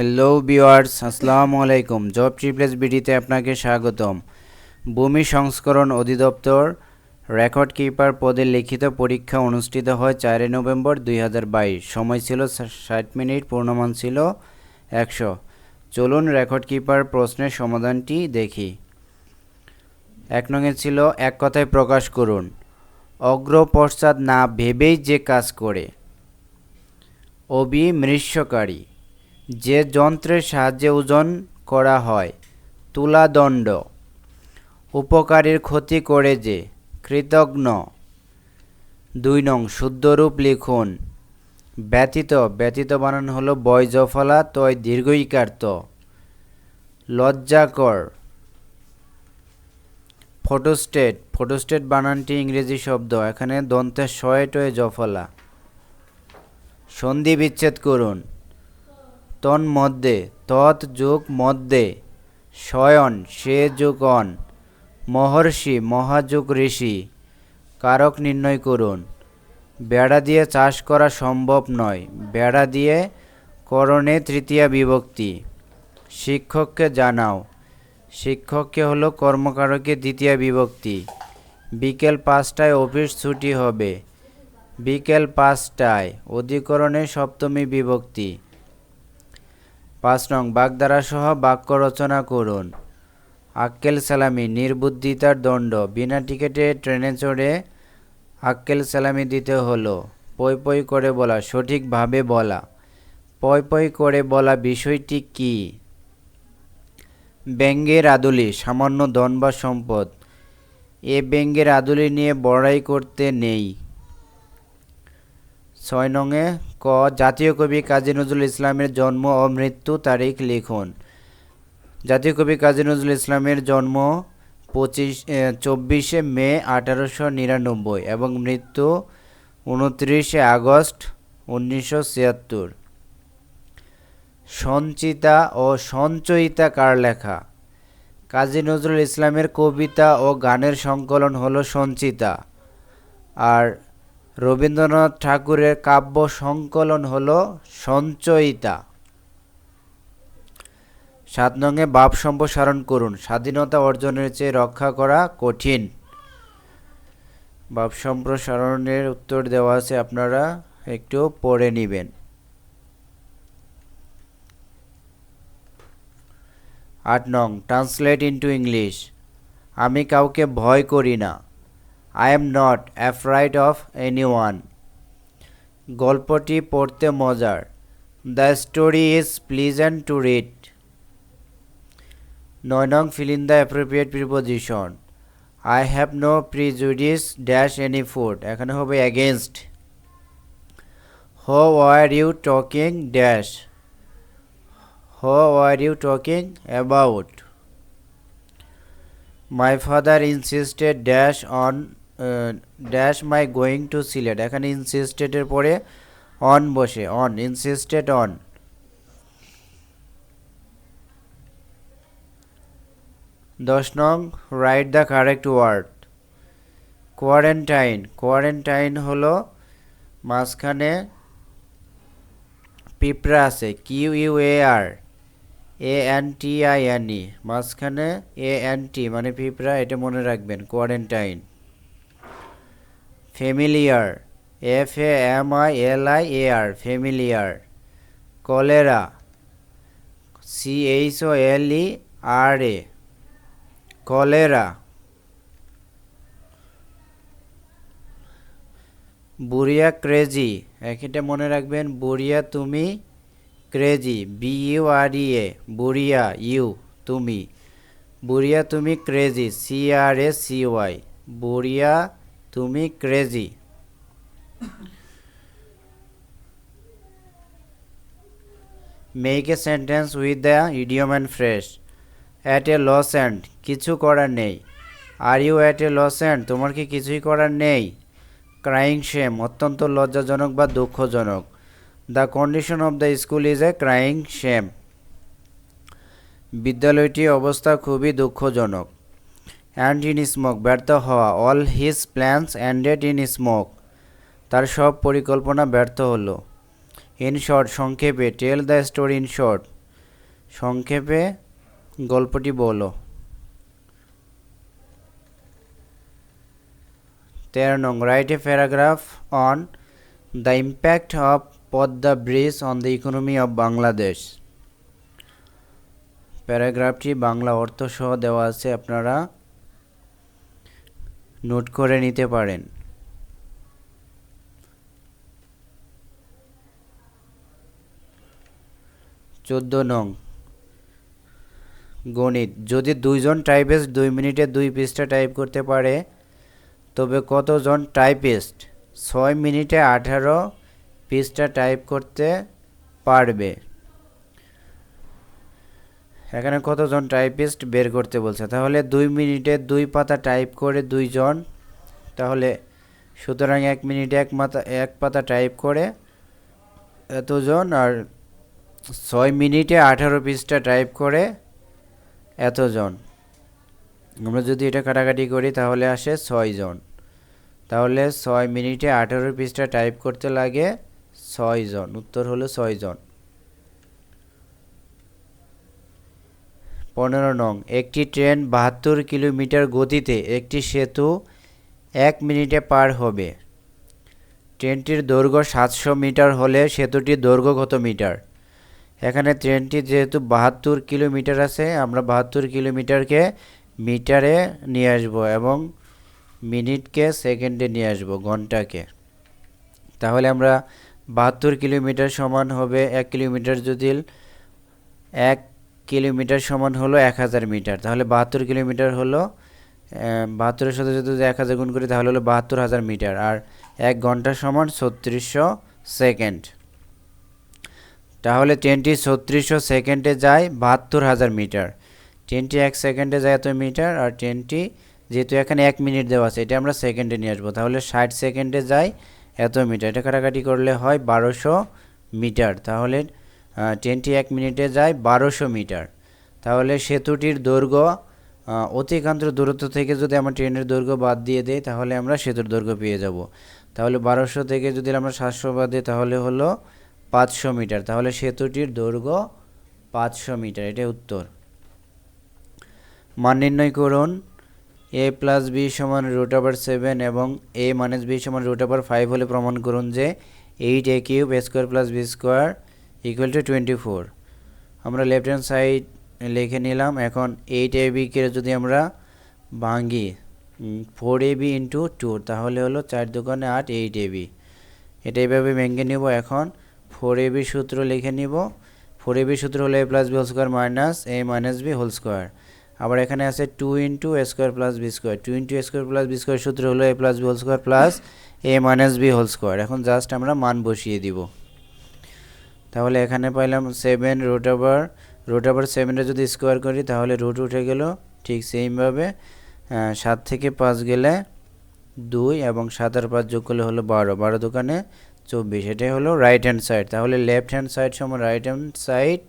Hello viewers আসসালামু আলাইকুম job ট্রিপ্লেস বিডিতে আপনাকে স্বাগতম। ভূমি সংস্করণ অধিদপ্তর রেকর্ড কিপার পদে লিখিত পরীক্ষা অনুষ্ঠিত হয় চারই নভেম্বর দুই হাজার বাইশ। সময় ছিল ষাট মিনিট, পূর্ণমান ছিল একশো। চলুন রেকর্ড কিপার প্রশ্নের সমাধানটি দেখি। এক নঙে ছিল, এক কথায় প্রকাশ করুন। অগ্র পশ্চাৎ না ভেবেই যে কাজ করে। অবিমৃষ্যকারী যে যন্ত্রের সাহায্যে ওজন করা হয়, তুলাদণ্ড। উপকারীর ক্ষতি করে যে, কৃতজ্ঞ। দুই নং, শুদ্ধরূপ লিখুন। ব্যতীত ব্যতীত বানান হলো বয় জফলা তয় দীর্ঘইকার ত লজ্জাকর। ফটোস্টেট ফটোস্টেট বানানটি ইংরেজি শব্দ, এখানে দন্তের শয়ে টয়ে জফলা। সন্ধি বিচ্ছেদ করুন। তন্মধ্যে তৎ যোগ মধ্যে শয়ন সে যোগ অন মহর্ষি মহাযোগ ঋষি কারক নির্ণয় করুন। বেড়া দিয়ে চাষ করা সম্ভব নয়। বেড়া দিয়ে করণে তৃতীয়া বিভক্তি। শিক্ষককে জানাও। শিক্ষককে হলো কর্মকারকে দ্বিতীয় বিভক্তি। বিকেল পাঁচটায় অফিস ছুটি হবে। বিকেল পাঁচটায় অধিকরণে সপ্তমী বিভক্তি। পাঁচ নং বাগধারা সহ বাক্য রচনা করুন। আক্কেল সালামি, নির্বুদ্ধিতার দণ্ড, বিনা টিকিটে ট্রেনে চড়ে আক্কেল সালামি দিতে হলো। পই পই করে বলা, সঠিকভাবে বলা। পই পই করে বলা বিষয়টি কি? ব্যঙ্গের আদুলি, সামান্য ধন বা সম্পদ। এ ব্যঙ্গের আদুলি নিয়ে বড়াই করতে নেই। ছয় নংয়ে ক, জাতীয় কবি কাজী নজরুল ইসলামের জন্ম ও মৃত্যু তারিখ লিখুন। জাতীয় কবি কাজী নজরুল ইসলামের জন্ম পঁচিশ চব্বিশে মে আঠারোশো নিরানব্বই এবং মৃত্যু উনত্রিশে আগস্ট উনিশশো ছিয়াত্তর। সঞ্চিতা ও সঞ্চয়িতা কার লেখা? কাজী নজরুল ইসলামের কবিতা ও গানের সংকলন হলো সঞ্চিতা। আর রবীন্দ্রনাথ ঠাকুরের কাব্য সংকলন হল সঞ্চয়িতা। সাত নঙে বাপ সম্প্রসারণ করুন, স্বাধীনতা অর্জনের চেয়ে রক্ষা করা কঠিন। বাপ সম্প্রসারণের উত্তর দেওয়া আছে, আপনারা একটু পড়ে নেবেন। আট নং, ট্রান্সলেট ইন্টু ইংলিশ। আমি কাউকে ভয় করি না। I am not afraid of anyone গল্পটি পড়তে মজার। The story is pleasant to read নয় নং fill in the appropriate preposition. I have no prejudice dash any food এখানে হবে against who are you talking dash who are you talking about my father insisted dash on dash my going to Sylhet এখানে ইনসিস্টেডের পরে on বসে। On insisted on দশ নং write the correct word quarantine quarantine হলো মাঝখানে পিঁপড়া আছে। Q U A R A N T I N E মাঝখানে এ এন টি মানে পিঁপড়া, এটা মনে রাখবেন। Quarantine familiar F A M I L I A R familiar cholera C H O L E R A cholera. Buria crazy, একটা মনে রাখবেন বুড়িয়া তুমি crazy B U R E A Buria you তুমি। বুড়িয়া তুমি crazy C R A C Y বুড়িয়া তুমি crazy make a sentence with the idiom and fresh at a loss and কিছু করার নেই। Are you at a loss and তোমার কি কিছুই করার নেই? ক্রাইং শেম অত্যন্ত লজ্জাজনক বা দুঃখজনক। The condition of the school is a crying shame বিদ্যালয়টির অবস্থা খুবই দুঃখজনক। অ্যান্ড ইন স্মোক, ব্যর্থ হওয়া। All his plans ended in smoke. তার সব পরিকল্পনা ব্যর্থ হলো। ইন শর্ট, সংক্ষেপে, tell the story in short. সংক্ষেপে গল্পটি বলো। তেরো নং, write a paragraph on the impact of Padma bridge on the economy of Bangladesh. প্যারাগ্রাফটি Bangla অর্থ সহ দেওয়া আছে, আপনারা নোট করে নিতে পারেন। চোদ্দ নং গণিত। যদি দুইজন টাইপিস্ট দুই মিনিটে দুই পৃষ্ঠা টাইপ করতে পারে, তবে কতজন টাইপিস্ট ছয় মিনিটে আঠারো পৃষ্ঠা টাইপ করতে পারবে? এখানে কতজন টাইপিস্ট বের করতে বলছে? তাহলে দুই মিনিটে দুই পাতা টাইপ করে দুইজন, তাহলে সুতরাং এক মিনিটে এক মাথা, এক পাতা টাইপ করে এতজন আর ছয় মিনিটে আঠারো পৃষ্ঠা টাইপ করে এতজন। আমরা যদি এটা কাটাকাটি করি, তাহলে আসে ছয়জন। তাহলে ছয় মিনিটে আঠারো পৃষ্ঠা টাইপ করতে লাগে ছয়জন। উত্তর হলো ছয়জন। পনেরো নং। একটি ট্রেন বাহাত্তর কিলোমিটার গতিতে একটি সেতু এক মিনিটে পার হবে। ট্রেনটির দৈর্ঘ্য সাতশো মিটার হলে সেতুটির দৈর্ঘ্য কত মিটার? এখানে ট্রেনটি যেহেতু বাহাত্তর কিলোমিটার আছে, আমরা বাহাত্তর কিলোমিটারকে মিটারে নিয়ে আসব এবং মিনিটকে সেকেন্ডে নিয়ে আসব ঘন্টাকে। তাহলে আমরা বাহাত্তর কিলোমিটার সমান হবে এক কিলোমিটার যদি এক কিলোমিটার সমান হলো এক হাজার মিটার। তাহলে বাহাত্তর কিলোমিটার হলো বাহাত্তরের সাথে যদি এক হাজার গুণ করি, তাহলে হলো বাহাত্তর হাজার মিটার। আর এক ঘণ্টা সমান ছত্রিশশো সেকেন্ড। তাহলে ট্রেনটি ছত্রিশশো সেকেন্ডে যায় বাহাত্তর হাজার মিটার। ট্রেনটি এক সেকেন্ডে যায় এত মিটার, আর ট্রেনটি যেহেতু এখানে এক মিনিট দেওয়া আছে, এটা আমরা সেকেন্ডে নিয়ে আসব। তাহলে ষাট সেকেন্ডে যায় এত মিটার। এটা কাটাকাটি করলে হয় বারোশো মিটার। তাহলে ট্রেনটি এক মিনিটে যায় বারোশো মিটার। তাহলে সেতুটির দৈর্ঘ্য অতিকান্ত দূরত্ব থেকে যদি আমরা ট্রেনের দৈর্ঘ্য বাদ দিয়ে দেই, তাহলে আমরা সেতুর দৈর্ঘ্য পেয়ে যাব। তাহলে বারোশো থেকে যদি আমরা সাতশো বাদ দিই, তাহলে হলো পাঁচশো মিটার। তাহলে সেতুটির দৈর্ঘ্য পাঁচশো মিটার, এটাই উত্তর। মান নির্ণয় করুন। এ প্লাস বি সমান রুট ওভার সেভেন এবং এ মাইনাস বি সমান রুট ওভার ফাইভ হলে প্রমাণ করুন যে eight A cube A square plus B square equal to twenty four আমরা লেফট হ্যান্ড সাইড লিখে নিলাম, এখন এইট এ বিকে যদি আমরা ভাঙি four A B into two তাহলে হলো চার দোকানে আট এইট এ বি এটা এইভাবে ভেঙে নেব এখন ফোর এ বি সূত্র লিখে নিব ফোর এ বি সূত্র হলো A plus B whole square minus A minus B whole square আবার এখানে আছে two into A square plus B square two into A square plus B square সূত্র হলো A plus B whole square plus A minus B whole square এখন just আমরা মান বসিয়ে দিব। তাহলে এখানে পাইলাম seven root over root over সেভেনটা যদি স্কোয়ার করি, তাহলে রুট উঠে গেল ঠিক সেইমভাবে সাত থেকে পাঁচ গেলে দুই এবং সাত আর পাঁচ যোগ করলে হলো বারো। বারো দোকানে চব্বিশ, এটাই হলো রাইট হ্যান্ড সাইড তাহলে লেফট হ্যান্ড সাইড সমান রাইট হ্যান্ড সাইড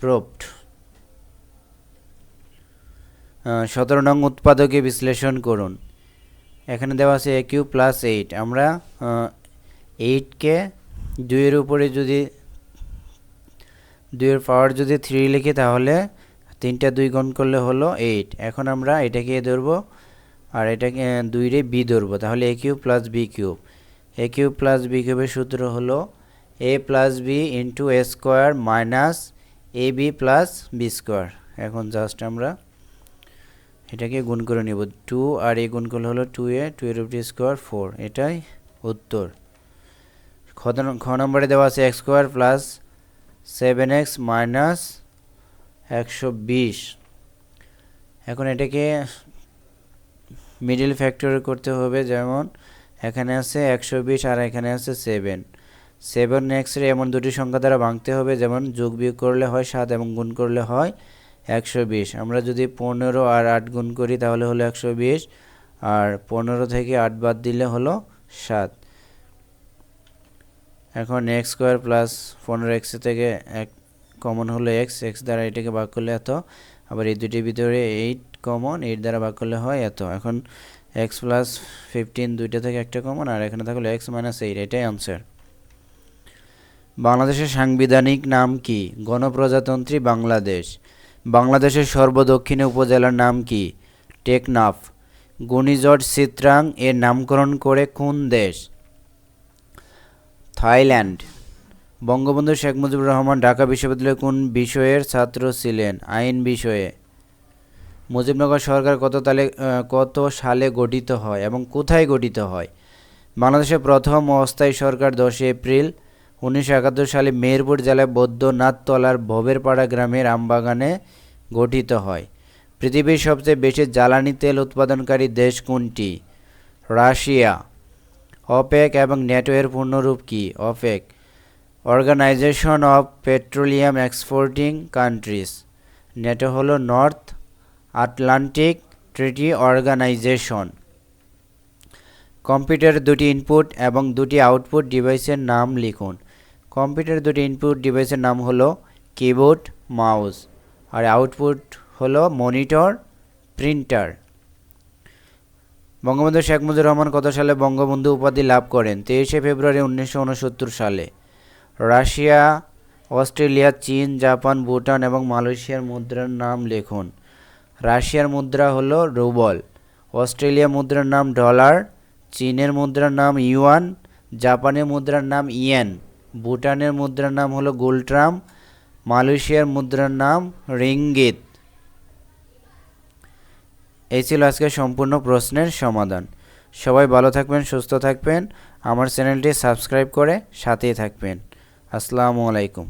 প্রোপ্ট সতেরো নং উৎপাদকে বিশ্লেষণ করুন। এখানে দেওয়া আছে এ কিউ প্লাস এইট আমরা এইটকে দুইয়ের উপরে যদি দুইয়ের পাওয়ার যদি থ্রি লিখি তাহলে তিনটা দুই গুণ করলে হলো এইট এখন আমরা এটাকে এ ধরবো আর এটাকে দুইরে বি ধরবো। তাহলে A cube plus B cube A cube plus B কিউবের সূত্র হলো A plus B into A square minus A B plus B square এখন জাস্ট আমরা এটাকে গুণ করে নিব। টু আর এ গুণ করলে হলো টু এ টু এর উপরে স্কোয়ার ফোর এটাই উত্তর। খ নম্বরে দেওয়া আছে X square plus seven X minus একশো বিশ। এখন এটাকে মিডিল ফ্যাক্টর করতে হবে, যেমন এখানে আছে একশো বিশ আর এখানে আছে সেভেন সেভেন এক্সের এমন দুটি সংখ্যা দ্বারা ভাঙতে হবে, যেমন যোগ বিয়োগ করলে হয় সাত এবং গুণ করলে হয় একশো বিশ। আমরা যদি পনেরো আর আট গুণ করি তাহলে হলো একশো বিশ, আর পনেরো থেকে আট বাদ দিলে হলো সাত। এখন এক্স স্কোয়ার প্লাস পনেরো এক্স থেকে এক কমন হলো এক্স এক্স দ্বারা এটাকে ভাগ করলে এত। আবার এই দুটির ভিতরে এইট কমন এইট দ্বারা ভাগ করলে হয় এত। এখন এক্স প্লাস ফিফটিন দুইটা থেকে একটা কমন আর এখানে থাকল এক্স মাইনাস এইট এটাই আনসার বাংলাদেশের সাংবিধানিক নাম কি? গণপ্রজাতন্ত্রী বাংলাদেশ। বাংলাদেশের সর্বদক্ষিণে উপজেলার নাম কি? টেকনাফ। ঘূর্ণিঝড় চিত্রাং এর নামকরণ করে কোন দেশ? থাইল্যান্ড। বঙ্গবন্ধু শেখ মুজিবুর রহমান ঢাকা বিশ্ববিদ্যালয়ে কোন বিষয়ের ছাত্র ছিলেন? আইন বিষয়ে। মুজিবনগর সরকার কত তালে কত সালে গঠিত হয় এবং কোথায় গঠিত হয়? বাংলাদেশের প্রথম অস্থায়ী সরকার দশই এপ্রিল উনিশশো একাত্তর সালে মেহেরপুর জেলায় বৈদ্যনাথতলার ভবেরপাড়া গ্রামের আমবাগানে গঠিত হয়। পৃথিবীর সবচেয়ে বেশি জ্বালানি তেল উৎপাদনকারী দেশ কোনটি? রাশিয়া। অপেক এবং নেটোয়ের পূর্ণরূপ কি? OPEC. Organisation of petroleum exporting countries. NATO হলো নর্থ আটলান্টিক ট্রিটি অর্গানাইজেশন। কম্পিউটারের দুটি ইনপুট এবং দুটি আউটপুট ডিভাইসের নাম লিখুন। কম্পিউটারের দুটি ইনপুট ডিভাইসের নাম হলো কিবোর্ড, মাউস। আর আউটপুট হলো মনিটর, প্রিন্টার। বঙ্গবন্ধু শেখ মুজিবুর রহমান কত সালে বঙ্গবন্ধু উপাধি লাভ করেন? তেইশে ফেব্রুয়ারি উনিশশো উনসত্তর সালে। রাশিয়া, অস্ট্রেলিয়া, চীন, জাপান, ভুটান এবং মালয়েশিয়ার মুদ্রার নাম লিখুন। রাশিয়ার মুদ্রা হলো রুবল। অস্ট্রেলিয়া মুদ্রার নাম ডলার, চীনের মুদ্রার নাম ইউয়ান, জাপানের মুদ্রার নাম ইয়েন, ভুটানের মুদ্রার নাম হলো গুলট্রাম মালয়েশিয়ার মুদ্রার নাম রিঙ্গিত। এই ছিল আজকে সম্পূর্ণ প্রশ্নের সমাধান। সবাই ভালো থাকবেন, সুস্থ থাকবেন। আমার চ্যানেলটি সাবস্ক্রাইব করে সাথেই থাকবেন। আসসালামু আলাইকুম।